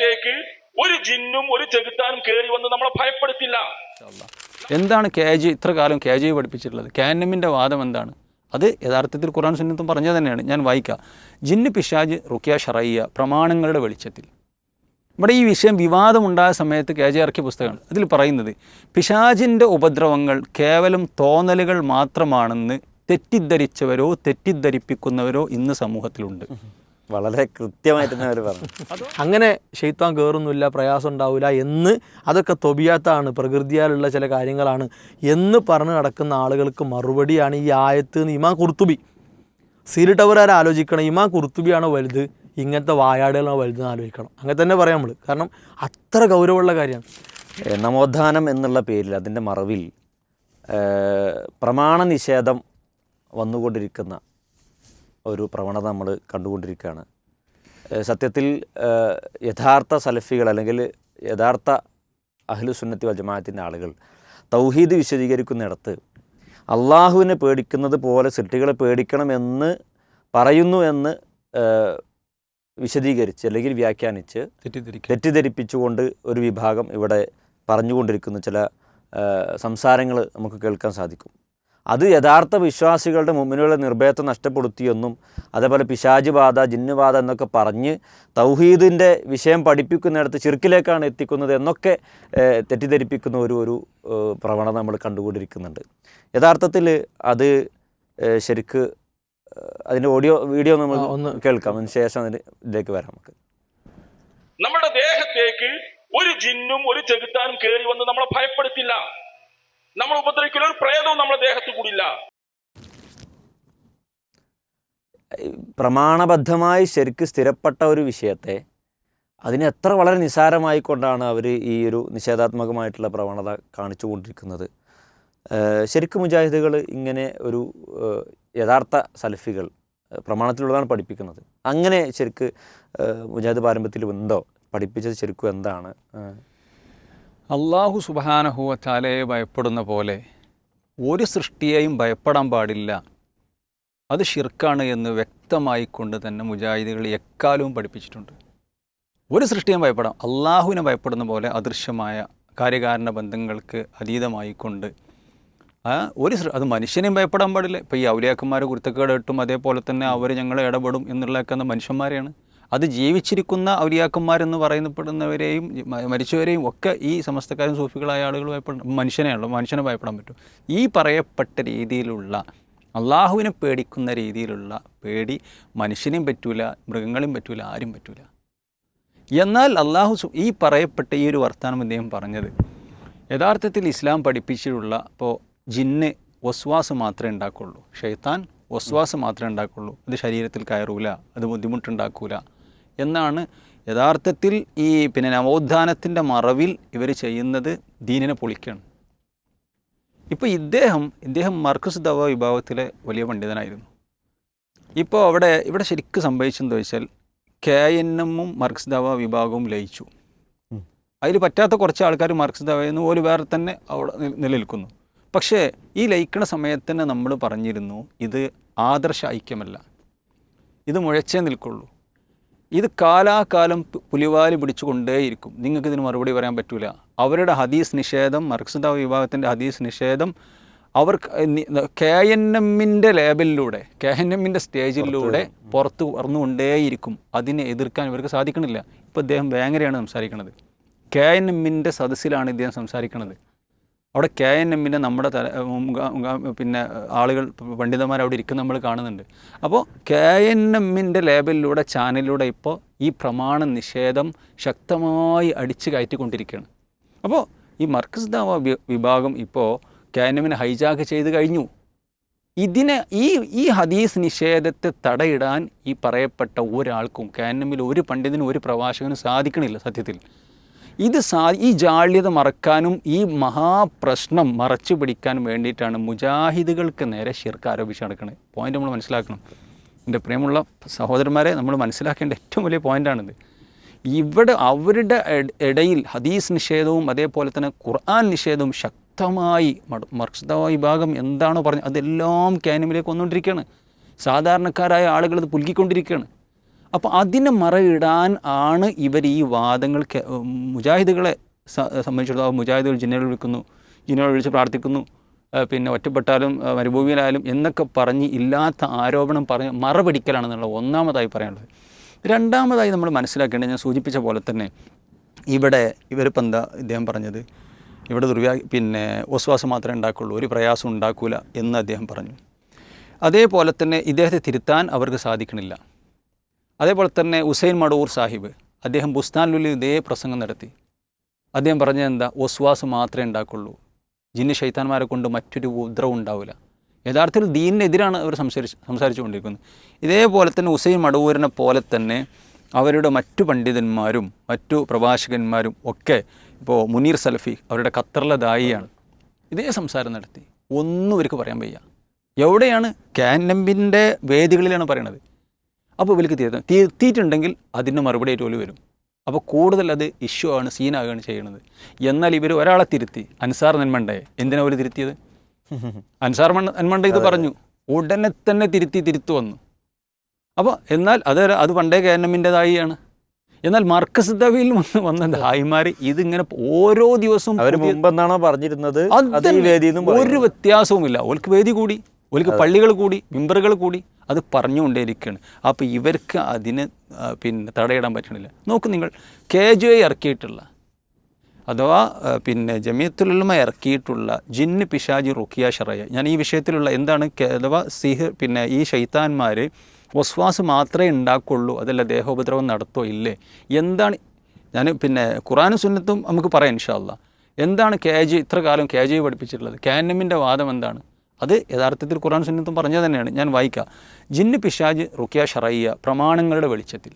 ദേഹത്തേക്ക് ഒരു ജിന്നും ഒരു ചെകുത്താനും കയറി വന്ന് നമ്മളെ ഭയപ്പെടുത്തില്ല. എന്താണ് കെ ജി ഇത്ര കാലം കെ ജി പഠിപ്പിച്ചിട്ടുള്ളത്? കാനമിന്റെ വാദം എന്താണ്? അത് യഥാർത്ഥത്തിൽ ഖുറാൻ സുന്നത്തും പറഞ്ഞത് തന്നെയാണ്. ഞാൻ വായിക്കാം. ജിന്ന് പിശാജ് റുക്കിയ ഷറയ്യ പ്രമാണങ്ങളുടെ വെളിച്ചത്തിൽ. ഇവിടെ ഈ വിഷയം വിവാദമുണ്ടായ സമയത്ത് കെ ജെ ഇറക്കിയ പുസ്തകമാണ്. അതിൽ പറയുന്നത് പിശാജിന്റെ ഉപദ്രവങ്ങൾ കേവലം തോന്നലുകൾ മാത്രമാണെന്ന് തെറ്റിദ്ധരിച്ചവരോ തെറ്റിദ്ധരിപ്പിക്കുന്നവരോ ഇന്ന് സമൂഹത്തിലുണ്ട്. വളരെ കൃത്യമായിട്ട് തന്നെ അവർ പറഞ്ഞു. അങ്ങനെ ഷെയ്ത്താൻ കയറുന്നില്ല പ്രയാസം ഉണ്ടാവില്ല എന്ന് അതൊക്കെ തൊബിയാത്താണ് പ്രകൃതിയാലുള്ള ചില കാര്യങ്ങളാണ് എന്ന് പറഞ്ഞ് നടക്കുന്ന ആളുകൾക്ക് മറുപടിയാണ് ഈ ആയത്ത് നിന്ന് ഇമാം കുർത്തുബി. ടവറുകാർ ആലോചിക്കണം? ഇമാം കുർത്തുബിയാണോ വലുത്? ഇങ്ങനത്തെ വായാടുകളാണോ വലുത് ആലോചിക്കണം. അങ്ങനെ തന്നെ പറയാം നമ്മൾ കാരണം അത്ര ഗൗരവമുള്ള കാര്യമാണ് നമോദ്ധാനം എന്നുള്ള പേരിൽ അതിന്റെ മറവിൽ പ്രമാണ നിഷേധം വന്നുകൊണ്ടിരിക്കുന്ന ഒരു പ്രവണത നമ്മൾ കണ്ടുകൊണ്ടിരിക്കുകയാണ്. സത്യത്തിൽ യഥാർത്ഥ സലഫികൾ അല്ലെങ്കിൽ യഥാർത്ഥ അഹ്ലു സുന്നത്തി വൽ ജമാഅത്തിന്റെ ആളുകൾ തൗഹീദ് വിശദീകരിക്കുന്നിടത്ത് അള്ളാഹുവിനെ പേടിക്കുന്നത് പോലെ സൃഷ്ടികളെ പേടിക്കണമെന്ന് പറയുന്നു എന്ന് വിശദീകരിച്ച് അല്ലെങ്കിൽ വ്യാഖ്യാനിച്ച് തെറ്റിദ്ധരിപ്പിച്ചുകൊണ്ട് ഒരു വിഭാഗം ഇവിടെ പറഞ്ഞുകൊണ്ടിരിക്കുന്ന. ചില സംസാരങ്ങൾ നമുക്ക് കേൾക്കാൻ സാധിക്കും. അത് യഥാർത്ഥ വിശ്വാസികളുടെ മുമ്പിലുള്ള നിർഭയത്വം നഷ്ടപ്പെടുത്തിയെന്നും അതേപോലെ പിശാജ് ബാധ എന്നൊക്കെ പറഞ്ഞ് തൗഹീദിന്റെ വിഷയം പഠിപ്പിക്കുന്നിടത്ത് ചിർക്കിലേക്കാണ് എത്തിക്കുന്നത് എന്നൊക്കെ തെറ്റിദ്ധരിപ്പിക്കുന്ന ഒരു ഒരു പ്രവണത നമ്മൾ കണ്ടുകൊണ്ടിരിക്കുന്നുണ്ട്. യഥാർത്ഥത്തിൽ അത് ശരിക്ക് അതിന്റെ ഓഡിയോ വീഡിയോ നമ്മൾ ഒന്ന് കേൾക്കാം. അതിന് ശേഷം അതിന് ഇതിലേക്ക് വരാം നമുക്ക്. നമ്മുടെ ദേഹത്തേക്ക് ഒരു ജിന്നും ഒരു ചെകുത്താനും കയറി വന്ന് നമ്മളെ ഭയപ്പെടുത്തില്ല. നമ്മൾ ഉപദ്രവിക്കുന്ന ഒരു പ്രേതവും നമ്മുടെ ദേഹത്ത് കൂടില്ല. പ്രമാണബദ്ധമായി ശരിക്ക് സ്ഥിരപ്പെട്ട ഒരു വിഷയത്തെ അതിനെ എത്ര വളരെ നിസാരമായിക്കൊണ്ടാണ് അവർ ഈ ഒരു നിഷേധാത്മകമായിട്ടുള്ള പ്രവണത കാണിച്ചുകൊണ്ടിരിക്കുന്നത്. കൊണ്ടിരിക്കുന്നത് ശരിക്കും മുജാഹിദുകൾ ഇങ്ങനെ ഒരു യഥാർത്ഥ സലഫികൾ പ്രമാണത്തിലുള്ളതാണ് പഠിപ്പിക്കുന്നത്. അങ്ങനെ ശരിക്ക് മുജാഹിദ് പാരമ്പര്യത്തിൽ ഉണ്ടോ? പഠിപ്പിച്ചത് ശരിക്കും എന്താണ്? അള്ളാഹു സുബാനഹുവ ചാലയെ ഭയപ്പെടുന്ന പോലെ ഒരു സൃഷ്ടിയെയും ഭയപ്പെടാൻ പാടില്ല. അത് ഷിർക്കാണ് എന്ന് വ്യക്തമായി കൊണ്ട് തന്നെ മുജാഹിദികൾ എക്കാലവും പഠിപ്പിച്ചിട്ടുണ്ട്. ഒരു സൃഷ്ടിയും ഭയപ്പെടാം. അള്ളാഹുവിനെ ഭയപ്പെടുന്ന പോലെ അദൃശ്യമായ കാര്യകാരണ ബന്ധങ്ങൾക്ക് അതീതമായിക്കൊണ്ട് ഒരു അത് മനുഷ്യനെയും ഭയപ്പെടാൻ പാടില്ല. ഇപ്പോൾ ഈ ഔലിയാക്കന്മാരെ കുരുത്തക്കേട് കിട്ടും അതേപോലെ തന്നെ അവർ ഞങ്ങളെ ഇടപെടും എന്നുള്ളതൊക്കെ മനുഷ്യന്മാരെയാണ്. അത് ജീവിച്ചിരിക്കുന്ന ഔലിയാക്കന്മാരെന്ന് പറയുന്നപ്പെടുന്നവരെയും മരിച്ചവരെയും ഒക്കെ ഈ സമസ്തക്കാരും സൂഫികളായ ആളുകൾ മനുഷ്യനെ മനുഷ്യനെയാണല്ലോ മനുഷ്യനെ ഭയപ്പെടാൻ പറ്റും. ഈ പറയപ്പെട്ട രീതിയിലുള്ള അള്ളാഹുവിനെ പേടിക്കുന്ന രീതിയിലുള്ള പേടി മനുഷ്യനെയും പറ്റൂല മൃഗങ്ങളെയും പറ്റൂല ആരും പറ്റൂല. എന്നാൽ അള്ളാഹു ഈ പറയപ്പെട്ട ഈ ഒരു വർത്തമാനം അദ്ദേഹം പറഞ്ഞത് യഥാർത്ഥത്തിൽ ഇസ്ലാം പഠിപ്പിച്ചിട്ടുള്ള ഇപ്പോൾ ജിന്ന് വസ്വാസ് മാത്രമേ ഉണ്ടാക്കുള്ളൂ. ഷെയ്ത്താൻ വസ്വാസ് മാത്രമേ ഉണ്ടാക്കുള്ളൂ. അത് ശരീരത്തിൽ കയറൂല അത് ബുദ്ധിമുട്ടുണ്ടാക്കൂല. എന്നാണ് യഥാർത്ഥത്തിൽ ഈ പിന്നെ നവോത്ഥാനത്തിന്റെ മറവിൽ ഇവർ ചെയ്യുന്നത് ദീനിനെ പൊളിക്കുകയാണ് ഇപ്പോൾ ഇദ്ദേഹം ഇദ്ദേഹം മർക്കസ് ദവ വിഭാഗത്തിലെ വലിയ പണ്ഡിതനായിരുന്നു. ഇപ്പോൾ അവിടെ ഇവിടെ ശരിക്കും സംഭവിച്ചെന്ന് ചോദിച്ചാൽ കെ എൻ എമ്മും മർക്സ് ദവ വിഭാഗവും ലയിച്ചു. അതിൽ പറ്റാത്ത കുറച്ച് ആൾക്കാർ മർക്സ് ദവയെന്ന് ഒരു വേറെ തന്നെ അവിടെ നിലനിൽക്കുന്നു. പക്ഷേ ഈ ലയിക്കണ സമയത്ത് തന്നെ നമ്മൾ പറഞ്ഞിരുന്നു ഇത് ആദർശ ഐക്യമല്ല. ഇത് മുഴച്ചേ നിൽക്കുള്ളൂ. ഇത് കാലാകാലം പുലിവാലി പിടിച്ചുകൊണ്ടേയിരിക്കും. നിങ്ങൾക്ക് ഇതിന് മറുപടി പറയാൻ പറ്റില്ല അവരുടെ ഹദീസ് നിഷേധം മർക്സുദ വിഭാഗത്തിന്റെ ഹദീസ് നിഷേധം അവർ കെ എൻ എമ്മിന്റെ ലേബലിലൂടെ കെ എൻ എമ്മിന്റെ സ്റ്റേജിലൂടെ പുറത്ത് പറന്നുകൊണ്ടേയിരിക്കും അതിനെ എതിർക്കാൻ ഇവർക്ക് സാധിക്കണില്ല. ഇപ്പോൾ അദ്ദേഹം വേങ്ങരയാണ് സംസാരിക്കുന്നത് കെ എൻ എമ്മിന്റെ സദസ്സിലാണ് ഇദ്ദേഹം സംസാരിക്കുന്നത് അവിടെ കെ എൻ എമ്മിന്റെ നമ്മുടെ തല പിന്നെ ആളുകൾ പണ്ഡിതന്മാർ അവിടെ ഇരിക്കുന്ന നമ്മൾ കാണുന്നുണ്ട്. അപ്പോൾ കെ എൻ എമ്മിന്റെ ലേബലിലൂടെ ചാനലിലൂടെ ഇപ്പോൾ ഈ പ്രമാണ നിഷേധം ശക്തമായി അടിച്ചു കയറ്റിക്കൊണ്ടിരിക്കുകയാണ്. അപ്പോൾ ഈ മർക്കസ് ദാവ വിഭാഗം ഇപ്പോൾ കെ എൻ എമ്മിനെ ഹൈജാക്ക് ചെയ്ത് കഴിഞ്ഞു. ഇതിനെ ഈ ഈ ഹദീസ് നിഷേധത്തെ തടയിടാൻ ഈ പറയപ്പെട്ട ഒരാൾക്കും കെ എൻ എമ്മിൽ ഒരു പണ്ഡിതനും ഒരു പ്രഭാഷകനും സാധിക്കണില്ല സത്യത്തിൽ. ഇത് സാ ഈ ജാള്യത മറക്കാനും ഈ മഹാപ്രശ്നം മറച്ചു പിടിക്കാനും വേണ്ടിയിട്ടാണ് മുജാഹിദുകൾക്ക് നേരെ ഷിർക്ക് ആരോപിച്ച് നടക്കുന്നത് പോയിന്റ് നമ്മൾ മനസ്സിലാക്കണം. എന്റെ പ്രിയമുള്ള സഹോദരന്മാരെ നമ്മൾ മനസ്സിലാക്കേണ്ട ഏറ്റവും വലിയ പോയിന്റാണിത് ഇവിടെ അവരുടെ ഇടയിൽ ഹദീസ് നിഷേധവും അതേപോലെ തന്നെ ഖുർആൻ നിഷേധവും ശക്തമായി മർക്സിത വിഭാഗം എന്താണോ പറഞ്ഞത് അതെല്ലാം ക്യാനിമിലേക്ക് വന്നുകൊണ്ടിരിക്കുകയാണ്. സാധാരണക്കാരായ ആളുകൾ അത് പുൽകിക്കൊണ്ടിരിക്കുകയാണ് അപ്പോൾ അതിനെ മറയിടാൻ ആണ് ഇവർ ഈ വാദങ്ങൾ മുജാഹിദുകളെ സംബന്ധിച്ചിടത്തോളം മുജാഹിദുകൾ ജിന്നകൾ വിളിക്കുന്നു ജിന്നകൾ വിളിച്ച് പ്രാർത്ഥിക്കുന്നു പിന്നെ ഒറ്റപ്പെട്ടാലും മരുഭൂമിയിലായാലും എന്നൊക്കെ പറഞ്ഞ് ഇല്ലാത്ത ആരോപണം പറഞ്ഞ് മറപിടിക്കലാണെന്നുള്ള ഒന്നാമതായി പറയാനുള്ളത്. രണ്ടാമതായി നമ്മൾ മനസ്സിലാക്കേണ്ടത് ഞാൻ സൂചിപ്പിച്ച പോലെ തന്നെ ഇവിടെ ഇവരിപ്പോൾ എന്താ ഇദ്ദേഹം പറഞ്ഞത്? ഇവിടെ ദുർവ്യാ പിന്നെ ഒസ്വാസം മാത്രമേ ഉണ്ടാക്കുള്ളൂ ഒരു പ്രയാസം ഉണ്ടാക്കൂല എന്ന് അദ്ദേഹം പറഞ്ഞു. അതേപോലെ തന്നെ ഇദ്ദേഹത്തെ തിരുത്താൻ അവർക്ക് സാധിക്കണില്ല. അതേപോലെ തന്നെ ഉസൈൻ മടൂർ സാഹിബ്. അദ്ദേഹം ബുസ്താനുള്ളിൽ ഇതേ പ്രസംഗം നടത്തി. അദ്ദേഹം പറഞ്ഞത് എന്താ? ഒസ്വാസ് മാത്രമേ ഉണ്ടാക്കുള്ളൂ. ജിന്ന് ശൈത്താന്മാരെ കൊണ്ട് മറ്റൊരു ഉപദ്രവം ഉണ്ടാവില്ല. യഥാർത്ഥത്തിൽ ദീനിനെതിരാണ് അവർ സംസാരിച്ച് സംസാരിച്ചുകൊണ്ടിരിക്കുന്നത്. ഇതേപോലെ തന്നെ ഉസൈൻ മടവൂരിനെ പോലെ തന്നെ അവരുടെ മറ്റു പണ്ഡിതന്മാരും മറ്റു പ്രഭാഷകന്മാരും ഒക്കെ ഇപ്പോൾ മുനീർ സലഫി അവരുടെ ഖത്തറിലെ ദായിയാണ് ഇതേ സംസാരം നടത്തി. ഒന്നും ഇവർക്ക് പറയാൻ വയ്യ. എവിടെയാണ്? ക്യാനമ്പിന്റെ വേദികളിലാണ് പറയണത്. അപ്പോൾ ഇവർക്ക് തിരുത്താം തീർത്തിയിട്ടുണ്ടെങ്കിൽ അതിന് മറുപടി ആയിട്ട് വരും. അപ്പോൾ കൂടുതൽ അത് ഇഷ്യൂ ആണ് സീനാകുകയാണ് ചെയ്യുന്നത് എന്നാൽ ഇവർ ഒരാളെ തിരുത്തി അൻസാർ നന്മണ്ടയെ. എന്തിനാ അവർ തിരുത്തിയത്? അൻസാർ നന്മണ്ട ഇത് പറഞ്ഞു. ഉടനെ തന്നെ തിരുത്തി തിരുത്തു വന്നു. അപ്പോൾ എന്നാൽ അത് അത് പണ്ടേ കേരളമിന്റെതായിയാണ് എന്നാൽ മർക്കസ് ദവിയിൽ വന്ന് വന്ന ദായിമാർ ഇതിങ്ങനെ ഓരോ ദിവസവും അവർ മുമ്പെന്നാണോ പറഞ്ഞിരുന്നത്? ഒരു. വ്യത്യാസവുമില്ല. ഓൽക്ക് വേദി കൂടി. ഓൽക്ക് പള്ളികൾ കൂടി മെമ്പറുകൾ കൂടി അത് പറഞ്ഞുകൊണ്ടേയിരിക്കുകയാണ്. അപ്പോൾ ഇവർക്ക് അതിന് പിന്നെ തടയിടാൻ പറ്റണില്ല. നോക്ക് നിങ്ങൾ കെ ജെ ഇറക്കിയിട്ടുള്ള അഥവാ പിന്നെ ജമിയത്തുലുമ ഇറക്കിയിട്ടുള്ള ജിന്ന് പിശാജി റുക്കിയ ഷറയ. ഞാൻ ഈ വിഷയത്തിലുള്ള എന്താണ് അഥവാ സിഹ് പിന്നെ ഈ ഷെയ്ത്താന്മാർ വസ്വാസ് മാത്രമേ ഉണ്ടാക്കുള്ളൂ അതല്ല ദേഹോപദ്രവം നടത്തോ ഇല്ലേ? എന്താണ് ഞാൻ പിന്നെ ഖുറാനും സുന്നത്തും നമുക്ക് പറയാം ഇൻഷാല്ല എന്താണ് കെ ജി ഇത്ര കാലം കെ ജി പഠിപ്പിച്ചിട്ടുള്ളത്? കാനമിന്റെ വാദം എന്താണ്? അത് യഥാർത്ഥത്തിൽ ഖുറാൻ സുന്നത്തും പറഞ്ഞത് തന്നെയാണ്. ഞാൻ വായിക്കാം. ജിന്ന് പിശാജ് റുക്കിയ ഷറയ്യ പ്രമാണങ്ങളുടെ വെളിച്ചത്തിൽ.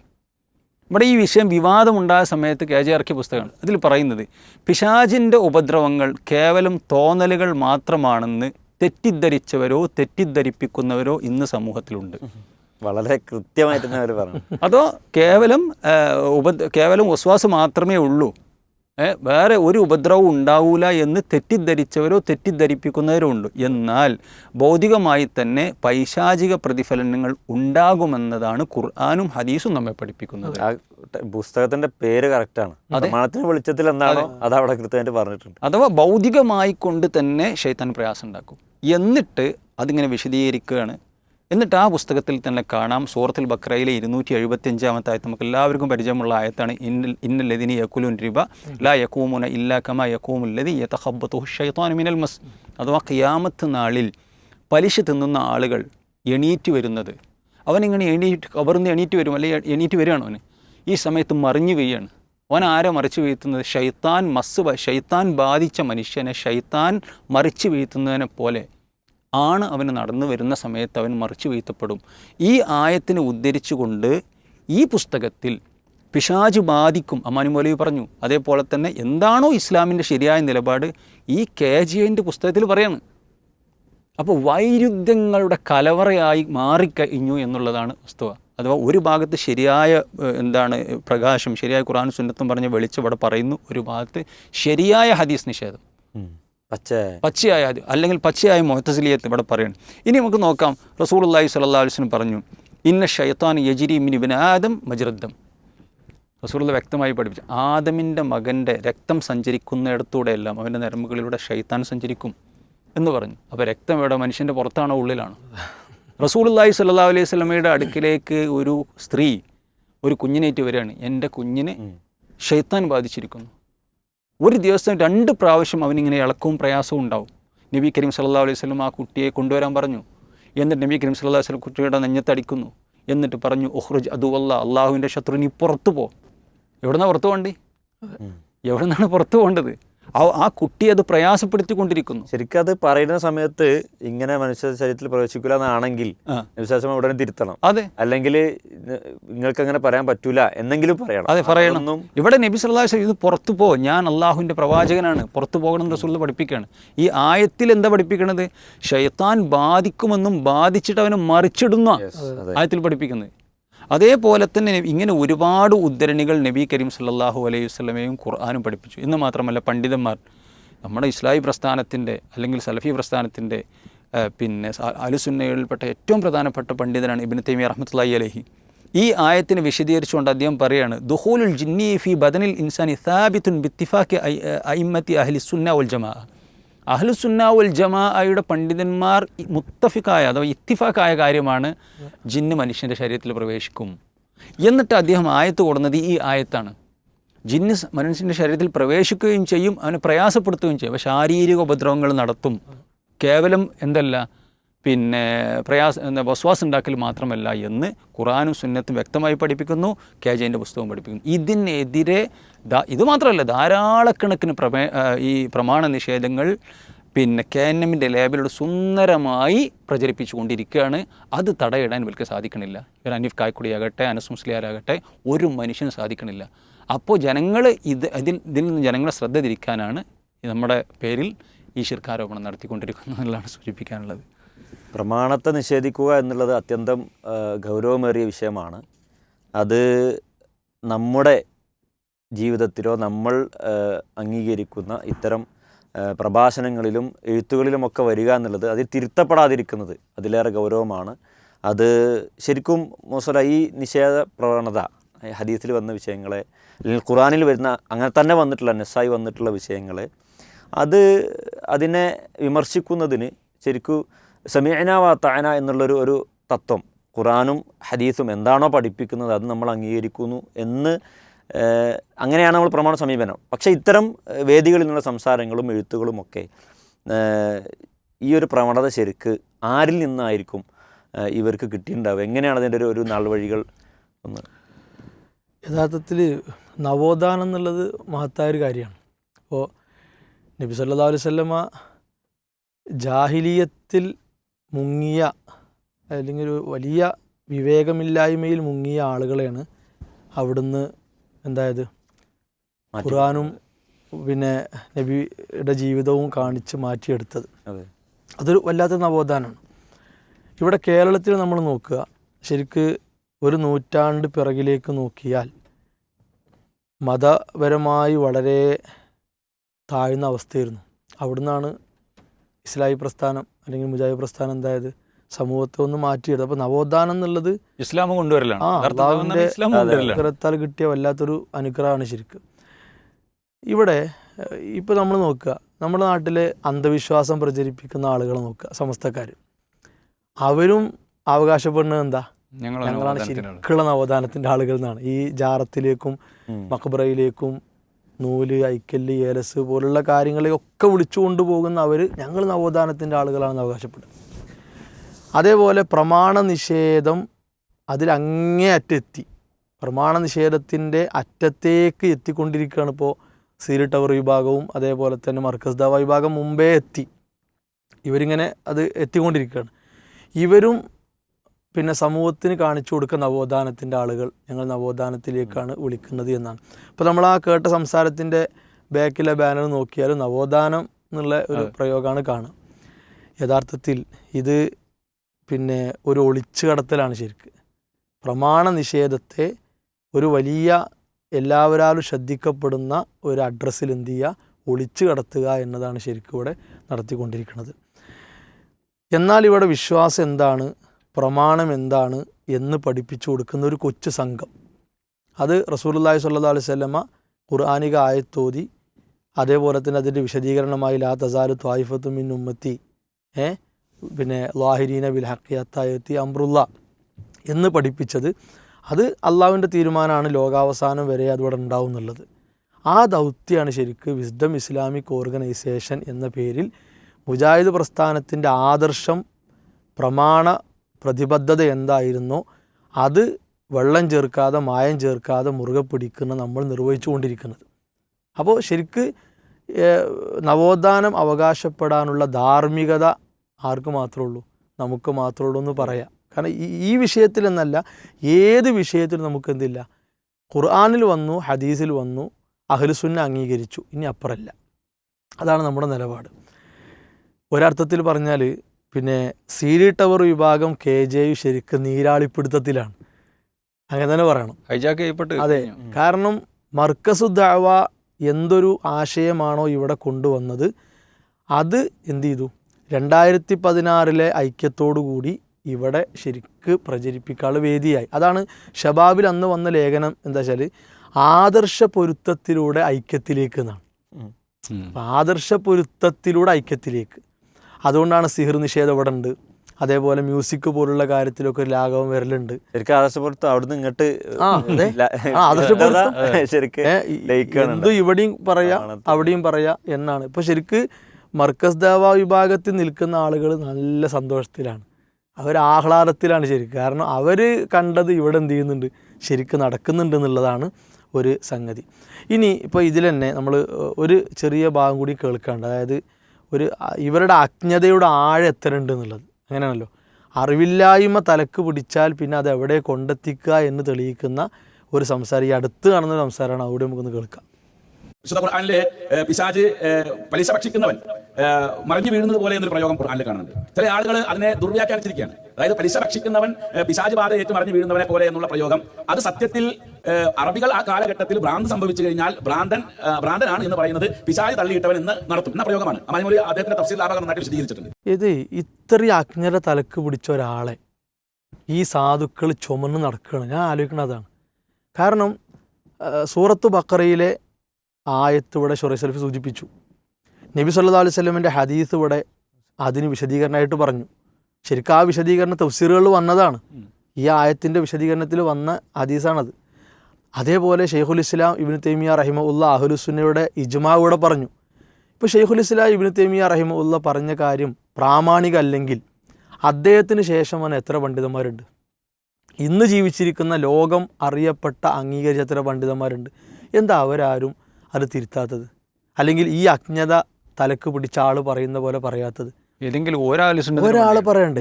ഇവിടെ ഈ വിഷയം വിവാദമുണ്ടായ സമയത്ത് കെ ജെ ഇറക്കിയ പുസ്തകമാണ്. അതിൽ പറയുന്നത് പിശാജിന്റെ ഉപദ്രവങ്ങൾ കേവലം തോന്നലുകൾ മാത്രമാണെന്ന് തെറ്റിദ്ധരിച്ചവരോ തെറ്റിദ്ധരിപ്പിക്കുന്നവരോ ഇന്ന് സമൂഹത്തിലുണ്ട്. വളരെ കൃത്യമായിട്ട് തന്നെ അവർ പറഞ്ഞു. അതോ കേവലം ഉപ കേവലം വസ്വാസ് മാത്രമേ ഉള്ളൂ. വേറെ ഒരു ഉപദ്രവം ഉണ്ടാവൂല എന്ന് തെറ്റിദ്ധരിച്ചവരോ തെറ്റിദ്ധരിപ്പിക്കുന്നവരോ ഉണ്ട്. എന്നാൽ ഭൗതികമായി തന്നെ പൈശാചിക പ്രതിഫലനങ്ങൾ ഉണ്ടാകുമെന്നതാണ് ഖുർആാനും ഹദീസും നമ്മെ പഠിപ്പിക്കുന്നത്. പുസ്തകത്തിന്റെ പേര് കറക്റ്റാണ് പ്രമാണത്തിന് വെളിച്ചത്തിൽ എന്താണോ അത്. അവിടെ കൃത്യമായിട്ട് പറഞ്ഞിട്ടുണ്ട്. അഥവാ ഭൗതികമായി കൊണ്ട് തന്നെ ഷെയ്ത്താൻ പ്രയാസം ഉണ്ടാക്കും. എന്നിട്ട് അതിങ്ങനെ വിശദീകരിക്കുകയാണ്. എന്നിട്ട് ആ പുസ്തകത്തിൽ തന്നെ കാണാം. സൂറത്തിൽ ബക്രയിലെ ഇരുന്നൂറ്റി എഴുപത്തി അഞ്ചാമത്തെ ആയത്ത് നമുക്ക് എല്ലാവർക്കും പരിചയമുള്ള ആയത്താണ്. ഇന്ന ഇന്നല്ലതിനി യക്കുലുൻ രൂപ ലാ യക്കൂമുന ഇല്ലാ കമ യക്കൂമുല്ലതി യതഹബ്ബത്തുഹു ഷൈത്താനു മിനൽ മസ്. അഥവാ ഖിയാമത്ത് നാളിൽ പലിശ തിന്നുന്ന ആളുകൾ എണീറ്റ് വരുന്നത്. അവനിങ്ങനെ എണീറ്റ് കവർന്ന് എണീറ്റ് വരും അല്ലെങ്കിൽ എണീറ്റ് വരികയാണ് അവന്? ഈ സമയത്ത് മറിഞ്ഞു വീഴാണ്. അവൻ ആരെ മറിച്ച് വീഴ്ത്തുന്നത്? ഷൈത്താൻ മസ് ഷൈത്താൻ ബാധിച്ച മനുഷ്യനെ ഷൈത്താൻ മറിച്ച് വീഴ്ത്തുന്നതിനെ പോലെ ആണ് അവന് നടന്നു വരുന്ന സമയത്ത് അവൻ മറിച്ചു വീഴ്ത്തപ്പെടും. ഈ ആയത്തിനെ ഉദ്ധരിച്ചുകൊണ്ട് ഈ പുസ്തകത്തിൽ പിശാജ് ബാധിക്കും. അമ്മാനി മൗലവി പറഞ്ഞു അതേപോലെ തന്നെ എന്താണോ ഇസ്ലാമിന്റെ ശരിയായ നിലപാട് ഈ കെ ജി എന്റെ പുസ്തകത്തിൽ പറയാണ്. അപ്പോൾ വൈരുദ്ധ്യങ്ങളുടെ കലവറയായി മാറിക്കഴിഞ്ഞു എന്നുള്ളതാണ് വസ്തുവ. അഥവാ ഒരു ഭാഗത്ത് ശരിയായ എന്താണ് പ്രകാശം ശരിയായ ഖുറാൻ സുന്നത്തും പറഞ്ഞ വെളിച്ചം ഇവിടെ പറയുന്നു ഒരു ഭാഗത്ത് ശരിയായ ഹദീസ് നിഷേധം. പച്ചയായ അല്ലെങ്കിൽ പച്ചയായ മൊഹത്തസിലിയത്ത് ഇവിടെ പറയുന്നു ഇനി നമുക്ക് നോക്കാം. റസൂൾ അള്ളാഹി സ്വല്ലാ വസ്ലം പറഞ്ഞു ഇന്ന ഷയത്താൻ യജിരി മിൻ ഇബിൻ ആദം മജ്രദ്ദം. റസൂലുള്ള വ്യക്തമായി പഠിപ്പിച്ചു. ആദമിന്റെ മകന്റെ രക്തം സഞ്ചരിക്കുന്നിടത്തൂടെയെല്ലാം അവന്റെ നരമ്പുകളിലൂടെ ഷൈത്താൻ സഞ്ചരിക്കും എന്ന് പറഞ്ഞു. അപ്പോൾ രക്തം എവിടെ? മനുഷ്യന്റെ പുറത്താണോ? ഉള്ളിലാണോ? റസൂലുള്ളാഹി സ്വല്ലല്ലാഹു അലൈഹി സ്വലമയുടെ അടുക്കിലേക്ക് ഒരു സ്ത്രീ ഒരു കുഞ്ഞിനേറ്റ് വരികയാണ്. എന്റെ കുഞ്ഞിനെ ഷെയ്ത്താൻ ബാധിച്ചിരിക്കുന്നു. ഒരു ദിവസം രണ്ട് പ്രാവശ്യം അവനിങ്ങനെ ഇളക്കവും പ്രയാസവും ഉണ്ടാവും. നബി കരീം സല്ലാ അലൈഹി സ്വലം ആ കുട്ടിയെ കൊണ്ടുവരാൻ പറഞ്ഞു. എന്നിട്ട് നബി കരീം സല്ലാ വസ്ലം കുട്ടിയുടെ നെഞ്ഞത്തടിക്കുന്നു എന്നിട്ട് പറഞ്ഞു ഒഹ്റുജ് അതുവല്ല അള്ളാഹുവിന്റെ ശത്രു നീ പുറത്തു പോ. എവിടുന്നാ പുറത്തു പോകണ്ടേ എവിടെ നിന്നാണ് പുറത്തു പോകേണ്ടത്? ആ കുട്ടി അത് പ്രയാസപ്പെടുത്തിക്കൊണ്ടിരിക്കുന്നു. ശരിക്കും അത് പറയുന്ന സമയത്ത് ഇങ്ങനെ മനുഷ്യ ശരീരത്തിൽ പ്രവേശിക്കില്ല എന്നാണെങ്കിൽ. വിശ്വാസം ഉടനെ തിരുത്തണം. അതെ. അല്ലെങ്കിൽ നിങ്ങൾക്ക് അങ്ങനെ പറയാൻ പറ്റൂല എന്നെങ്കിലും പറയണം. അതെ പറയണം. ഇവിടെ നബി വസല്ലം ഇത് പുറത്തു പോ. ഞാൻ അള്ളാഹുവിന്റെ പ്രവാചകനാണ്. പുറത്തു പോകണം എന്ന് റസൂൽ പഠിപ്പിക്കുകയാണ്. ഈ ആയത്തിൽ എന്താ പഠിപ്പിക്കണത്? ഷെയ്ത്താൻ ബാധിക്കുമെന്നും ബാധിച്ചിട്ട് അവനെ മറിച്ചിടുന്ന. ആയത്തിൽ പഠിപ്പിക്കുന്നത്. അതേപോലെ തന്നെ ഇങ്ങനെ ഒരുപാട് ഉദ്ധരണികൾ നബി കരീം സല്ലാഹു അലൈഹി വസ്ലമയും ഖുർആാനും പഠിപ്പിച്ചു. ഇന്ന് മാത്രമല്ല പണ്ഡിതന്മാർ നമ്മുടെ ഇസ്ലാഹി പ്രസ്ഥാനത്തിന്റെ അല്ലെങ്കിൽ സലഫി പ്രസ്ഥാനത്തിന്റെ പിന്നെ അലുസുന്നയിൽപ്പെട്ട ഏറ്റവും പ്രധാനപ്പെട്ട പണ്ഡിതനാണ് ഇബിന് തൈമി റഹ്മത്തുള്ളാഹി അലഹി. ഈ ആയത്തിന് വിശദീകരിച്ചുകൊണ്ട് അദ്ദേഹം പറയാണ് ദുഹൂലുൽ ജിന്നി ഫി ബദനിൽ ഇൻസാനി സാബിത്തുൻ ബിത്തിഫാക്കി അഹ്ലി അഹ്ലിസുന്ന ഉൽ ജമാ അഹ്ലുസുന്ന ഉൽ ജമാഅയുടെ പണ്ഡിതന്മാർ മുത്തഫിക്കായ അഥവാ ഇത്തിഫാക്കായ കാര്യമാണ് ജിന്ന് മനുഷ്യന്റെ ശരീരത്തിൽ പ്രവേശിക്കും. എന്നിട്ട് അദ്ദേഹം ആയത്ത് കൊടുന്നത് ഈ ആയത്താണ്. ജിന്ന് മനുഷ്യന്റെ ശരീരത്തിൽ പ്രവേശിക്കുകയും ചെയ്യും അവനെ പ്രയാസപ്പെടുത്തുകയും ചെയ്യും. ശാരീരിക ഉപദ്രവങ്ങൾ നടത്തും. കേവലം എന്തല്ല പിന്നെ പ്രയാസ എന്താ ഉണ്ടാക്കൽ മാത്രമല്ല എന്ന് ഖുറാനും സുന്നത്തും വ്യക്തമായി പഠിപ്പിക്കുന്നു കെ ജെന്റെ പുസ്തകവും പഠിപ്പിക്കുന്നു. ഇതിനെതിരെ ഇത് മാത്രമല്ല ധാരാളക്കണക്കിന് പ്രമേ ഈ പ്രമാണ നിഷേധങ്ങൾ പിന്നെ കെ എൻ എമ്മിന്റെ ലേബലോട് സുന്ദരമായി പ്രചരിപ്പിച്ചു കൊണ്ടിരിക്കുകയാണ് അത് തടയിടാൻ ഇവർക്ക് സാധിക്കണില്ല. ഇവർ അനീഫ് കായ്ക്കുടിയാകട്ടെ അനസ് മുസ്ലിയാരാകട്ടെ ഒരു മനുഷ്യനും സാധിക്കണില്ല. അപ്പോൾ ജനങ്ങൾ ഇത് ഇതിൽ ഇതിൽ നിന്ന് ജനങ്ങളെ ശ്രദ്ധ തിരിക്കാനാണ് നമ്മുടെ പേരിൽ ഈ ശിർക്കാരോപണം നടത്തിക്കൊണ്ടിരിക്കുന്നു സൂചിപ്പിക്കാനുള്ളത്. പ്രമാണത്തെ നിഷേധിക്കുക എന്നുള്ളത് അത്യന്തം ഗൗരവമേറിയ വിഷയമാണ്. അത് നമ്മുടെ ജീവിതത്തിലോ നമ്മൾ അംഗീകരിക്കുന്ന ഇത്തരം പ്രഭാഷണങ്ങളിലും എഴുത്തുകളിലുമൊക്കെ വരിക എന്നുള്ളത് അതിൽ തിരുത്തപ്പെടാതിരിക്കുന്നത് അതിലേറെ ഗൗരവമാണ്. അത് ശരിക്കും മോസല ഈ നിഷേധ പ്രവണത ഹദീസിൽ വന്ന വിഷയങ്ങളെ അല്ലെങ്കിൽ ഖുറാനിൽ വരുന്ന അങ്ങനെ തന്നെ വന്നിട്ടുള്ള നെസ്സായി വന്നിട്ടുള്ള വിഷയങ്ങളെ അത് അതിനെ വിമർശിക്കുന്നതിന് ശരിക്കും സമീന വ താന എന്നുള്ളൊരു ഒരു തത്വം. ഖുറാനും ഹദീസും എന്താണോ പഠിപ്പിക്കുന്നത് അത് നമ്മൾ അംഗീകരിക്കുന്നു എന്ന് അങ്ങനെയാണ് നമ്മൾ പ്രമാണ സമീപനം. പക്ഷേ ഇത്തരം വേദികളിൽ നിന്നുള്ള സംസാരങ്ങളും എഴുത്തുകളും ഒക്കെ ഈ ഒരു പ്രവണത ശരിക്ക് ആരിൽ നിന്നായിരിക്കും ഇവർക്ക് കിട്ടിയിട്ടുണ്ടാവുക? എങ്ങനെയാണ് അതിന്റെ ഒരു ഒരു നാൾവഴികൾ ഒന്ന്? യഥാർത്ഥത്തിൽ നവോത്ഥാനം എന്നുള്ളത് മഹത്തായ ഒരു കാര്യമാണ്. അപ്പോൾ നബി സല്ലല്ലാഹു അലൈഹി വസല്ലമ ജാഹിലീയത്തിൽ മുങ്ങിയ അല്ലെങ്കിൽ ഒരു വലിയ വിവേകമില്ലായ്മയിൽ മുങ്ങിയ ആളുകളെയാണ് അവിടുന്ന് എന്തായത്? ഖുറാനും ഖുർആാനും പിന്നെ നബിയുടെ ജീവിതവും കാണിച്ച് മാറ്റിയെടുത്തത്. അതെ. അതൊരു വല്ലാത്ത നവോത്ഥാനമാണ്. ഇവിടെ കേരളത്തിൽ നമ്മൾ നോക്കുക. ശരിക്ക് ഒരു നൂറ്റാണ്ട് പിറകിലേക്ക് നോക്കിയാൽ മതപരമായി വളരെ താഴ്ന്ന അവസ്ഥയായിരുന്നു. അവിടുന്നാണ് ഇസ്ലാഹി പ്രസ്ഥാനം അല്ലെങ്കിൽ മുജാഹിദ് പ്രസ്ഥാനം എന്തായത്? സമൂഹത്തെ ഒന്ന് മാറ്റിയെടുത്തത് അപ്പോൾ നവോത്ഥാനം എന്നുള്ളത് ഇസ്ലാം കൊണ്ടുവരലാണ്. അള്ളാഹുവിന്റെ അനുഗ്രഹത്താൽ കിട്ടിയ വല്ലാത്തൊരു അനുഗ്രഹമാണ് ശരിക്കും. ഇവിടെ ഇപ്പോൾ നമ്മൾ നോക്കുക. നമ്മുടെ നാട്ടിലെ അന്ധവിശ്വാസം പ്രചരിപ്പിക്കുന്ന ആളുകളെ നോക്കുക സമസ്തക്കാർ. അവരും അവകാശപ്പെടുന്നത് എന്താ? ഞങ്ങളാണ്. ശരിക്കുള്ള നവോത്ഥാനത്തിന്റെ ആളുകൾ എന്നാണ്. ഈ ജാറത്തിലേക്കും. മക്ബറയിലേക്കും നൂൽ ഐക്കല്ല് ഏലസ് പോലുള്ള കാര്യങ്ങളെയൊക്കെ വിളിച്ചു കൊണ്ടുപോകുന്ന അവർ ഞങ്ങൾ നവോത്ഥാനത്തിന്റെ ആളുകളാണെന്ന് അവകാശപ്പെടുന്നത് അതേപോലെ പ്രമാണ നിഷേധം അതിലങ്ങേ അറ്റെത്തി പ്രമാണ നിഷേധത്തിന്റെ അറ്റത്തേക്ക് എത്തിക്കൊണ്ടിരിക്കുകയാണ് ഇപ്പോൾ സീരി ടവർ വിഭാഗവും അതേപോലെ തന്നെ മർക്കസ് ദാവ വിഭാഗം മുമ്പേ എത്തി. ഇവരിങ്ങനെ അത് എത്തിക്കൊണ്ടിരിക്കുകയാണ്. ഇവരും പിന്നെ സമൂഹത്തിന് കാണിച്ചു കൊടുക്കുന്ന നവോത്ഥാനത്തിന്റെ ആളുകൾ ഞങ്ങൾ നവോത്ഥാനത്തിലേക്കാണ് വിളിക്കുന്നത് എന്നാണ്. അപ്പോൾ നമ്മൾ ആ കേട്ട സംസാരത്തിന്റെ ബാക്കിലെ ബാനർ നോക്കിയാൽ നവോത്ഥാനം എന്നുള്ള ഒരു പ്രയോഗമാണ് കാണുക. യഥാർത്ഥത്തിൽ ഇത് പിന്നെ ഒരു ഒളിച്ചു കടത്തലാണ് ശരിക്ക്. പ്രമാണ നിഷേധത്തെ ഒരു വലിയ എല്ലാവരാലും ശ്രദ്ധിക്കപ്പെടുന്ന ഒരു അഡ്രസ്സിൽ എന്ത് ചെയ്യുക? ഒളിച്ചു കടത്തുക എന്നതാണ് ശരിക്കും ഇവിടെ നടത്തിക്കൊണ്ടിരിക്കുന്നത്. എന്നാൽ ഇവിടെ വിശ്വാസം എന്താണ്? പ്രമാണം എന്താണ് എന്ന് പഠിപ്പിച്ചു കൊടുക്കുന്ന ഒരു കൊച്ചു സംഘം. അത് റസൂലുള്ളാഹി സ്വല്ലല്ലാഹു അലൈഹി വസല്ലമ ഖുർആാനിക ആയത്തോതി അതേപോലെ തന്നെ അതിന്റെ വിശദീകരണമായി ലാ തസാലു ത്വായിഫത്തു മിൻ ഉമ്മത്തി ഏ പിന്നെ ലാഹിരീന ബിൽ ഹക്കിയത്തായത്തി അമ്രുല്ല എന്ന് പഠിപ്പിച്ചത് അത് അള്ളാഹുവിന്റെ തീരുമാനമാണ് ലോകാവസാനം വരെ അതിവിടെ ഉണ്ടാവും എന്നുള്ളത് ആ ദൗത്യമാണ് ശരിക്ക് വിസ്ഡം ഇസ്ലാമിക് ഓർഗനൈസേഷൻ എന്ന പേരിൽ മുജാഹിദ് പ്രസ്ഥാനത്തിന്റെ ആദർശം പ്രമാണ പ്രതിബദ്ധത എന്തായിരുന്നോ? അത് വെള്ളം ചേർക്കാതെ മായം ചേർക്കാതെ മുറുകെ പിടിക്കുന്ന നമ്മൾ നിർവഹിച്ചുകൊണ്ടിരിക്കുന്നത്. അപ്പോൾ ശരിക്ക് നവോത്ഥാനം അവകാശപ്പെടാനുള്ള ധാർമ്മികത ആർക്ക് മാത്രമേ ഉള്ളൂ? നമുക്ക് മാത്രമേ ഉള്ളൂ എന്ന് പറയാം. കാരണം ഈ എന്നല്ല ഏത് വിഷയത്തിലും നമുക്കെന്തില്ല ഖുർആാനിൽ വന്നു ഹദീസിൽ വന്നു അഹ്ലുസുന്ന അംഗീകരിച്ചു ഇനി അപ്പുറമല്ല അതാണ് നമ്മുടെ നിലപാട്. ഒരർത്ഥത്തിൽ പറഞ്ഞാൽ പിന്നെ സീരി ടവർ വിഭാഗം കെ ജെ യു ശരിക്കും നീരാളിപ്പിടുത്തത്തിലാണ്. അങ്ങനെ തന്നെ പറയണം. ഹൈജാക്ക് ചെയ്യപ്പെട്ട് അതെ. കാരണം മർക്കസു ദഅവ എന്തൊരു ആശയമാണോ ഇവിടെ കൊണ്ടുവന്നത്? അത് എന്ത് ചെയ്തു? രണ്ടായിരത്തി പതിനാറിലെ ഐക്യത്തോടുകൂടി ഇവിടെ ശരിക്ക് പ്രചരിപ്പിക്കാനുള്ള വേദിയായി. അതാണ് ഷബാബിൽ അന്ന് വന്ന ലേഖനം എന്താ വെച്ചാൽ ആദർശ പൊരുത്തത്തിലൂടെ ഐക്യത്തിലേക്ക് എന്നാണ്. ആദർശ പൊരുത്തത്തിലൂടെ ഐക്യത്തിലേക്ക്. അതുകൊണ്ടാണ് സിഹിർ നിഷേധം ഇവിടെ ഉണ്ട് അതേപോലെ മ്യൂസിക് പോലുള്ള കാര്യത്തിലൊക്കെ ഒരു ലാഘവം വരലുണ്ട്. ശരിക്കും അവിടുന്ന് ഇങ്ങോട്ട് ആ, അതെ. ല- ശരിക്ക് ഏ, ഈ- ലയിക്കാണ് എന്തും ഇവിടെയും പറയാ അവിടെയും പറയാ എന്നാണ്. ഇപ്പൊ ശരിക്ക് മർക്കസ് ദേവ വിഭാഗത്തിൽ നിൽക്കുന്ന ആളുകൾ നല്ല സന്തോഷത്തിലാണ്. അവർ ആഹ്ലാദത്തിലാണ് ശരിക്കും. കാരണം അവർ കണ്ടത് ഇവിടെ എന്ത് ചെയ്യുന്നുണ്ട്? ശരിക്കും നടക്കുന്നുണ്ട് എന്നുള്ളതാണ് ഒരു സംഗതി. ഇനി ഇപ്പോൾ ഇതിൽ തന്നെ നമ്മൾ ഒരു ചെറിയ ഭാഗം കൂടി കേൾക്കാണ്ട്. അതായത് ഒരു ഇവരുടെ അജ്ഞതയുടെ ആഴം എത്ര ഉണ്ട് എന്നുള്ളത് അങ്ങനെയാണല്ലോ. അറിവില്ലായ്മ തലക്ക് പിടിച്ചാൽ പിന്നെ അത് എവിടെ കൊണ്ടെത്തിക്കുക എന്ന് തെളിയിക്കുന്ന ഒരു സംസാരം. ഈ അടുത്ത് കാണുന്ന സംസാരമാണ് അവിടെ നമുക്കൊന്ന് കേൾക്കാം. വിശുദ്ധ ഖുർആനിലെ ഏഹ്, പലിശ ഭക്ഷിക്കുന്നവൻ മറിഞ്ഞു വീഴുന്നത് പോലെ എന്നൊരു പ്രയോഗം ഖുർആാനിൽ കാണുന്നുണ്ട്. ചില ആളുകൾ അതിനെ ദുർവ്യാഖ്യാനിച്ചിരിക്കുകയാണ്. അതായത് പലിശ ഭക്ഷിക്കുന്നവൻ പിശാജ് ബാധ ഏറ്റു മറിഞ്ഞു വീഴുന്നവനെ പോലെ എന്നുള്ള പ്രയോഗം. അത് സത്യത്തിൽ അറബികൾ ആ കാലഘട്ടത്തിൽ ഭ്രാന്ത് സംഭവിച്ചു കഴിഞ്ഞാൽ ഭ്രാന്തൻ ഭ്രാന്തനാണ് എന്ന് പറയുന്നത് പിശാജ് തള്ളിയിട്ടവൻ എന്ന് നടത്തും. എന്ന പ്രയോഗമാണ്? അമാനിമൊഴി അദ്ദേഹത്തിന്റെ തഫ്സീൽ ലാഭകം നന്നായിട്ട് വിശദീകരിച്ചിട്ടുണ്ട്. ഇത് ഇത്രയും അജ്ഞരെ തലക്ക് പിടിച്ച ഒരാളെ ഈ സാധുക്കൾ ചുമന്ന് നടക്കുകയാണ്. ഞാൻ ആലോചിക്കുന്നത് അതാണ്. കാരണം സൂറത്ത് ബക്കറയിലെ ആയത്ത് ഇവിടെ ഷൊറൈസൽഫ് സൂചിപ്പിച്ചു. നബി സല്ലാ അലൈഹി സ്വലമിന്റെ ഹദീസ് ഇവിടെ അതിന് വിശദീകരണമായിട്ട് പറഞ്ഞു. ശരിക്കും ആ വിശദീകരണ തഫ്സീറുകളിൽ വന്നതാണ്. ഈ ആയത്തിന്റെ വിശദീകരണത്തിൽ വന്ന ഹദീസാണത്. അതേപോലെ ഷെയ്ഖുൽ ഇസ്ലാം ഇബിന് തൈമിയ റഹിമ ഉള്ള അഹുലുസുന്നയുടെ ഇജ്മാ കൂടെ പറഞ്ഞു. ഇപ്പോൾ ഷെയ്ഖുൽ ഇസ്ലാം ഇബിന് തൈമിയ റഹിമ ഉള്ള പറഞ്ഞ കാര്യം പ്രാമാണിക അല്ലെങ്കിൽ അദ്ദേഹത്തിന് ശേഷം വന്ന എത്ര പണ്ഡിതന്മാരുണ്ട്? ഇന്ന് ജീവിച്ചിരിക്കുന്ന ലോകം അറിയപ്പെട്ട അംഗീകരിച്ച എത്ര പണ്ഡിതന്മാരുണ്ട്? എന്താ അവരാരും അത് തിരുത്താത്തത്? അല്ലെങ്കിൽ ഈ അജ്ഞത തലക്ക് പിടിച്ച ആൾ പറയുന്ന പോലെ പറയാത്തത്? ഏതെങ്കിലും ഒരാൾ ഒരാൾ പറയണ്ടേ?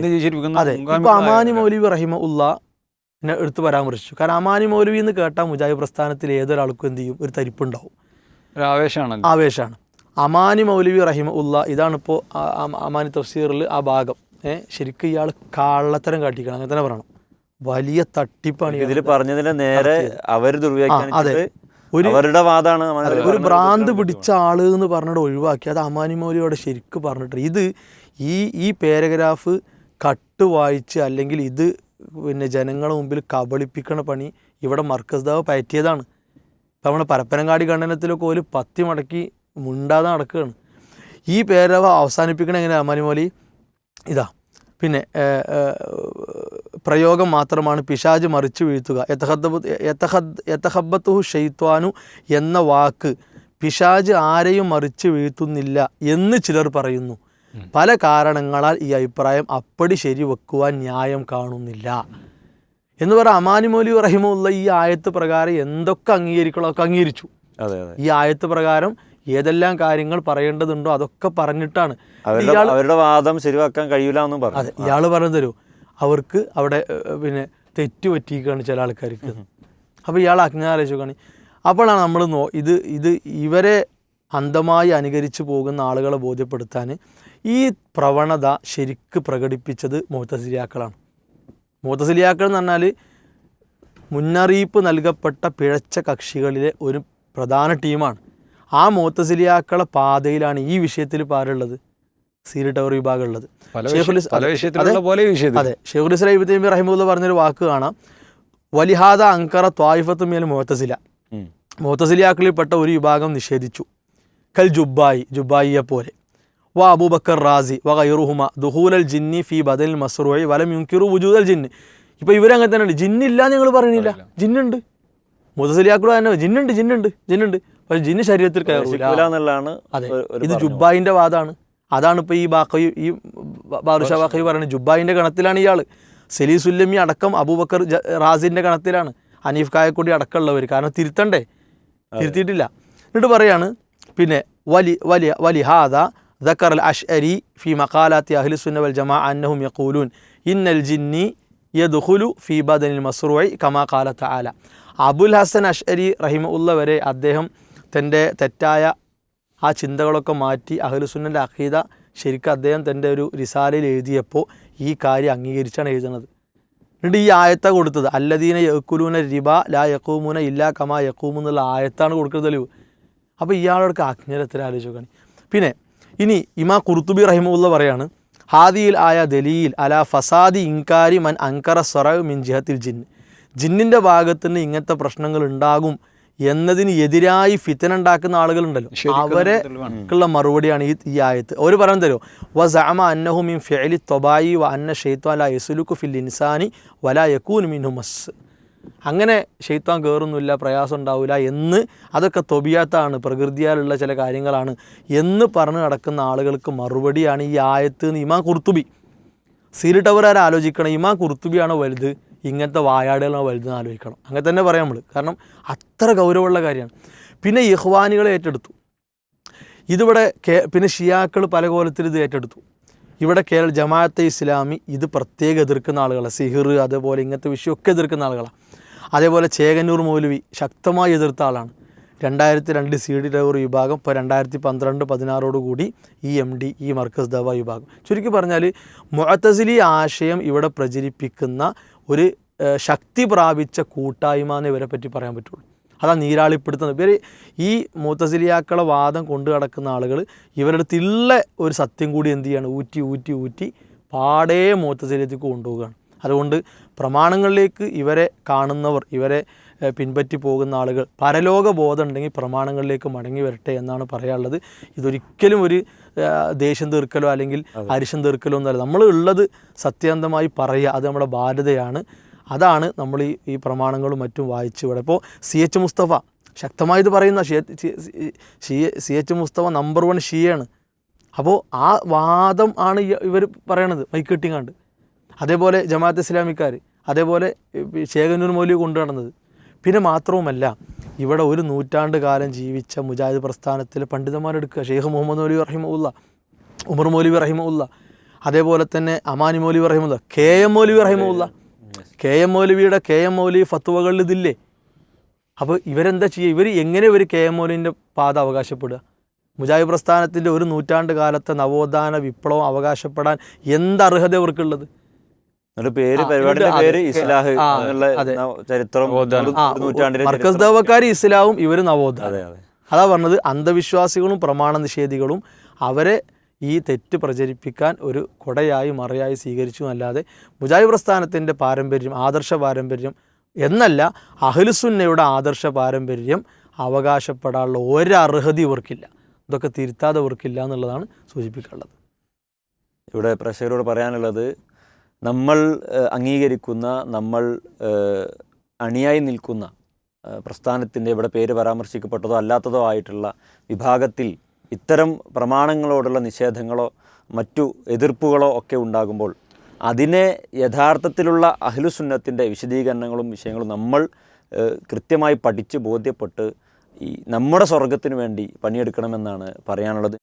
അതെ ഇപ്പൊ അമാനി മൗലവി റഹിമ ഉള്ള എന്നെ എടുത്ത് പരാമർശിച്ചു. കാരണം അമാനി മൗലവി എന്ന് കേട്ടാൽ മുജാഹിദ് പ്രസ്ഥാനത്തിൽ ഏതൊരാൾക്കും എന്ത് ചെയ്യും? ഒരു തരിപ്പുണ്ടാവും. ആവേശമാണ്. ആവേശമാണ് അമാനി മൗലവി റഹിമ ഉള്ള ഇതാണിപ്പോൾ അമാനി തഫ്സീറിൽ ആ ഭാഗം. ഏ ശരിക്കും ഇയാൾ കള്ളത്തരം കാട്ടിക്കണം. അങ്ങനെ തന്നെ പറയണം. വലിയ തട്ടിപ്പാണ് ഇതിൽ പറഞ്ഞതിന്റെ നേരെ അവർ അതെ. ഒരു അവരുടെ വാദമാണ് ഒരു ഭ്രാന്ത് പിടിച്ച ആൾ എന്ന് പറഞ്ഞിട്ട് ഒഴിവാക്കി. അത് അമാനി മൗലിയോടെ ശരിക്കും പറഞ്ഞിട്ട് ഇത് ഈ ഈ പാരഗ്രാഫ് കട്ട് വായിച്ച് അല്ലെങ്കിൽ ഇത് പിന്നെ ജനങ്ങളെ മുമ്പിൽ കബളിപ്പിക്കണ പണി ഇവിടെ മർക്കസ് ദാവ് പയറ്റിയതാണ്. ഇപ്പം നമ്മുടെ പരപ്പനങ്ങാടി ഖണ്ഡനത്തിലൊക്കെ ഒരു പത്തി മടക്കി മുണ്ടാതെ നടക്കുകയാണ്. ഈ പേരവ അവസാനിപ്പിക്കണ എങ്ങനെ അമാനി മൗലി? ഇതാ പിന്നെ പ്രയോഗം മാത്രമാണ് പിശാജ് മറിച്ചു വീഴ്ത്തുക. യഥഹബത്തുഹു ഷെയ്ത്വാനു എന്ന വാക്ക് പിശാജ് ആരെയും മറിച്ച് വീഴ്ത്തുന്നില്ല എന്ന് ചിലർ പറയുന്നു. പല കാരണങ്ങളാൽ ഈ അഭിപ്രായം അപ്പടി ശരി വെക്കുവാൻ ന്യായം കാണുന്നില്ല. എന്ന് പറയാൻ അമാനി മൗലി റഹിമുള്ള ഈ ആയത്ത് പ്രകാരം എന്തൊക്കെ അംഗീകരിക്കണോ ഒക്കെ അംഗീകരിച്ചു. ഈ ആയത്ത് പ്രകാരം ഏതെല്ലാം കാര്യങ്ങൾ പറയേണ്ടതുണ്ടോ അതൊക്കെ പറഞ്ഞിട്ടാണ്. അവരുടെ വാദം ശരിവാക്കാൻ കഴിയില്ല എന്നും പറഞ്ഞു. അതെ ഇയാൾ പറഞ്ഞു തരൂ. അവർക്ക് അവിടെ പിന്നെ തെറ്റ് പറ്റിയിരിക്കുകയാണ് ചില ആൾക്കാർക്ക്. അപ്പോൾ ഇയാൾ അജ്ഞാലോചിക്കുകയാണ് അപ്പോഴാണ് നമ്മൾ നോ ഇത് ഇത് ഇവരെ അന്ധമായി അനുകരിച്ച് പോകുന്ന ആളുകളെ ബോധ്യപ്പെടുത്താൻ ഈ പ്രവണത ശരിക്ക് പ്രകടിപ്പിച്ചത് മുഹത്തസിലിയാക്കളാണ് മുഹത്തസിലിയാക്കൾ എന്ന് പറഞ്ഞാൽ മുന്നറിയിപ്പ് നൽകപ്പെട്ട പിഴച്ച കക്ഷികളിലെ ഒരു പ്രധാന ടീമാണ്. ആ മുഹത്തസിലിയാക്കളെ പാതയിലാണ് ഈ വിഷയത്തിൽ പാരുള്ളത് സീരി ടവർ വിഭാഗം ഉള്ളത് പല ഷെയ്ഖുൽ വിഷയ- ഇസ്- പല അതെ, ഷെയ്ഖുൽ ഇസ്ലാം ഇബ്നു തൈമിയ റഹിമുല്ല പറഞ്ഞൊരു വാക്ക് കാണാം. വലിഹാദ അങ്കറ ത്വായിഫത്ത് മേൽ മുഹത്തസില. മുഹത്തസിലിയാക്കളിൽപ്പെട്ട ഒരു വിഭാഗം നിഷേധിച്ചു. കൽ ജുബായി ജുബായിയെ പോലെ വ അബൂബക്കർ റാസി വ ഗൈറുഹുമ ദുഹൂലൽ ജിന്നി ഫി ബദൽ മസ്റൂയി വലം യുങ്കിറു വുജൂദൽ ജിന്ന്. ഇപ്പൊ ഇവരങ്ങനെ തന്നെയുണ്ട്. ജിന്നില്ല നിങ്ങൾ പറയണില്ല ജിന്നുണ്ട്. മുതസിലിയാക്കളും തന്നെ ജിന്നുണ്ട് ജിന്നുണ്ട് ജിന്നുണ്ട്. പക്ഷെ ജിന്ന് ശരീരത്തിൽ കയറൂല. ശിക്കൂല എന്നുള്ളതാണ് അതെ. ഇത്. ജുബായിന്റെ വാദമാണ് അതാണ് ഇപ്പോൾ ഈ ബാക്കയു ഈ ബാദുഷാ ബാക്കയു പറയുന്നത്. ജുബായിന്റെ ഗണത്തിലാണ് ഇയാൾ സലീസുല്ലമി അടക്കം അബൂബക്കർ റാസിന്റെ ഗണത്തിലാണ്. അനീഫ് കായക്കൂടി അടക്കമുള്ളവർ കാരണം തിരുത്തണ്ടേ? തിരുത്തിയിട്ടില്ല. എന്നിട്ട് പറയാണ് പിന്നെ വലി വലിയ വലിഹാദ ذكر الأشعري في مقالات أهل السنة والجماعة أنهم يقولون إن الجني يدخل في بدن المصروع كما قال تعالى അബുൽ ഹസൻ അഷ്അരി റഹിമുള്ള വരെ അദ്ദേഹം തൻ്റെ തെറ്റായ ആ ചിന്തകളൊക്കെ മാറ്റി അഹ്ലുസുന്നൻ്റെ അഖീദ ശരിക്കും അദ്ദേഹം തൻ്റെ ഒരു റിസാലയിൽ എഴുതിയപ്പോൾ ഈ കാര്യം അംഗീകരിച്ചാണ് എഴുതുന്നത് എന്നിട്ട് ഈ ആയത്ത കൊടുത്തത് അല്ലദീന യക്കുലൂന റിബ ലാ യക്കൂമുന ഇല്ലാ കമാ യക്കൂമു എന്നുള്ള ആയത്താണ് കൊടുക്കുന്നത് തെളിവ് അപ്പോൾ ഇയാളോടൊക്കെ അജ്ഞരത്തിൽ ആലോചിക്കുകയാണ് പിന്നെ ഇനി ഇമാ കുർത്തുബി റഹിമുള്ള പറയാണ് ഹാദിയിൽ ആയ ദലീൽ അല ഫസാദി ഇൻകാരി മൻ അങ്കറ സൊറവ് മിൻ ജിഹത്തിൽ ജിന്ന് ജിന്നിന്റെ ഭാഗത്ത് നിന്ന് ഇങ്ങനത്തെ പ്രശ്നങ്ങൾ ഉണ്ടാകും എന്നതിന് എതിരായി ഫിത്തന ഉണ്ടാക്കുന്ന ആളുകളുണ്ടല്ലോ. അവരെ ഉള്ള മറുപടിയാണ് ഈ ഈ ആയത്ത്. അവർ പറഞ്ഞു തരുമോ വ സഅമ അന്നഹു മിൻ ഫിഅലി തൊബായി വ അന്ന ഷെയ്ത്തു അല യസുലുക്കു ഫിൽ ഇൻസാനി വലാ യക്കൂൻ മിൻഹു മസ് അങ്ങനെ ഷെയ്ത്താൻ കയറുന്നില്ല പ്രയാസം ഉണ്ടാവില്ല എന്ന് അതൊക്കെ തൊബിയാത്താണ് പ്രകൃതിയാലുള്ള ചില കാര്യങ്ങളാണ് എന്ന് പറഞ്ഞു നടക്കുന്ന ആളുകൾക്ക് മറുപടിയാണ് ഈ ആയത്ത് എന്ന് ഇമാ കുർത്തുബി. സീരി ആലോചിക്കണം? ഇമാ കുർത്തുബിയാണോ വലുത്? ഇങ്ങനത്തെ വായാടുകളാണോ വലുതെന്ന് ആലോചിക്കണം. അങ്ങനെ തന്നെ പറയാം നമ്മൾ കാരണം അത്ര ഗൗരവമുള്ള കാര്യമാണ്. പിന്നെ ഇഹ്വാനികളെ ഏറ്റെടുത്തു. ഇതിവിടെ കേ പിന്നെ ഷിയാക്കൾ പല കോലത്തിൽ ഇത് ഏറ്റെടുത്തു. ഇവിടെ കേരള ജമാഅത്തെ ഇസ്ലാമി ഇത് പ്രത്യേകം എതിർക്കുന്ന ആളുകളാണ്. സിഹിർ അതേപോലെ ഇങ്ങനത്തെ വിഷയമൊക്കെ എതിർക്കുന്ന ആളുകളാണ്. അതേപോലെ ചേകന്നൂർ മൗലവി ശക്തമായി എതിർത്ത ആളാണ്. രണ്ടായിരത്തി രണ്ട് സി ഡി ഡ്രൈവർ വിഭാഗം ഇപ്പോൾ രണ്ടായിരത്തി പന്ത്രണ്ട് പതിനാറോട് കൂടി ഈ എം ഡി ഈ മർക്കസ് ദവ വിഭാഗം. ചുരുക്കി പറഞ്ഞാൽ മുഅത്തസിലി ആശയം ഇവിടെ പ്രചരിപ്പിക്കുന്ന ഒരു ശക്തി പ്രാപിച്ച കൂട്ടായ്മ എന്ന് ഇവരെ പറ്റി പറയാൻ പറ്റുള്ളൂ. അതാ നീരാളിപ്പെടുത്തുന്നത്. ഇവർ ഈ മൂത്തസിലിയാക്കളെ വാദം കൊണ്ടു നടക്കുന്ന ആളുകൾ ഇവരുടെ തിള്ള ഒരു സത്യം കൂടി എന്ത് ചെയ്യാണ്? ഊറ്റി ഊറ്റി ഊറ്റി പാടേ മൂത്തസിലിയത്തേക്ക് കൊണ്ടുപോവുകയാണ്. അതുകൊണ്ട് പ്രമാണങ്ങളിലേക്ക് ഇവരെ കാണുന്നവർ ഇവരെ പിൻപറ്റി പോകുന്ന ആളുകൾ പരലോക ബോധം ഉണ്ടെങ്കിൽ പ്രമാണങ്ങളിലേക്ക് മടങ്ങി വരട്ടെ എന്നാണ് പറയാനുള്ളത്. ഇതൊരിക്കലും ഒരു ദേഷ്യം തീർക്കലോ അല്ലെങ്കിൽ അരിശം തീർക്കലോ ഒന്നല്ല നമ്മൾ ഉള്ളത് സത്യാന്തമായി പറയുക അത് നമ്മുടെ ബാധ്യതയാണ്. അതാണ് നമ്മൾ ഈ ഈ പ്രമാണങ്ങളും മറ്റും വായിച്ചു ഇവിടെ. ഇപ്പോൾ സി എച്ച് മുസ്തഫ ശക്തമായത് പറയുന്ന C H Mustafa number one ഷിയാണ്. അപ്പോൾ ആ വാദം ആണ് ഇവർ പറയണത് മൈക്കെട്ടിങ്ങാണ്ട് അതേപോലെ ജമാഅത്ത് ഇസ്ലാമിക്കാർ അതേപോലെ ശേഖനൂർ മൗലി കൊണ്ടു നടന്നത്. പിന്നെ മാത്രവുമല്ല ഇവിടെ ഒരു നൂറ്റാണ്ട് കാലം ജീവിച്ച മുജാഹിദ് പ്രസ്ഥാനത്തിലെ പണ്ഡിതന്മാരെടുക്കുക. ഷെയ്ഖ് മുഹമ്മദ് മൗലി റഹിമുല്ല ഉമർ മൗലി റഹിമുല്ല അതേപോലെ തന്നെ Amani Mauli Rahimulla K M Maulavi Rahimulla K M മൗലവിയുടെ കെ എം മൗലി ഫത്തുവകളിൽ ഇതില്ലേ? അപ്പോൾ ഇവരെന്താ ചെയ്യുക? ഇവർ എങ്ങനെ ഇവർ കെ എം മൗലിന്റെ പാത അവകാശപ്പെടുക? മുജാഹിദ് പ്രസ്ഥാനത്തിന്റെ ഒരു നൂറ്റാണ്ട് കാലത്തെ നവോത്ഥാന വിപ്ലവം അവകാശപ്പെടാൻ എന്ത് അർഹത ഇവർക്കുള്ളത്? പേര് പരിപാടിയുടെ പേര് ഇസ്ലാഹ് ചരിത്രം മർക്കസ്. ഇസ്ലാവും ഇവർ അതെ അതാ. പറഞ്ഞത് അന്ധവിശ്വാസികളും പ്രമാണ നിഷേധികളും അവരെ ഈ തെറ്റ് പ്രചരിപ്പിക്കാൻ ഒരു കൊടയായി മറയായി സ്വീകരിച്ചു അല്ലാതെ മുജാഹിദ് പ്രസ്ഥാനത്തിന്റെ പാരമ്പര്യം ആദർശ പാരമ്പര്യം എന്നല്ല അഹ്ലുസുന്നയുടെ ആദർശ പാരമ്പര്യം അവകാശപ്പെടാനുള്ള ഒരർഹത ഇവർക്കില്ല. ഇതൊക്കെ തിരുത്താതെ ഇവർക്കില്ല എന്നുള്ളതാണ് സൂചിപ്പിക്കാനുള്ളത്. ഇവിടെ പ്രേക്ഷകരോട് പറയാനുള്ളത് നമ്മൾ അംഗീകരിക്കുന്ന നമ്മൾ അണിയായി നിൽക്കുന്ന പ്രസ്ഥാനത്തിന്റെ ഇവിടെ പേര് പരാമർശിക്കപ്പെട്ടതോ അല്ലാത്തതോ ആയിട്ടുള്ള വിഭാഗത്തിൽ ഇത്തരം പ്രമാണങ്ങളോടുള്ള നിഷേധങ്ങളോ മറ്റു എതിർപ്പുകളോ ഒക്കെ ഉണ്ടാകുമ്പോൾ അതിനെ യഥാർത്ഥത്തിലുള്ള അഹ്ലുസുന്നത്തിന്റെ വിശദീകരണങ്ങളും വിഷയങ്ങളും നമ്മൾ കൃത്യമായി പഠിച്ച് ബോധ്യപ്പെട്ട് ഈ നമ്മുടെ സ്വർഗത്തിന് വേണ്ടി പണിയെടുക്കണമെന്നാണ് പറയാനുള്ളത്.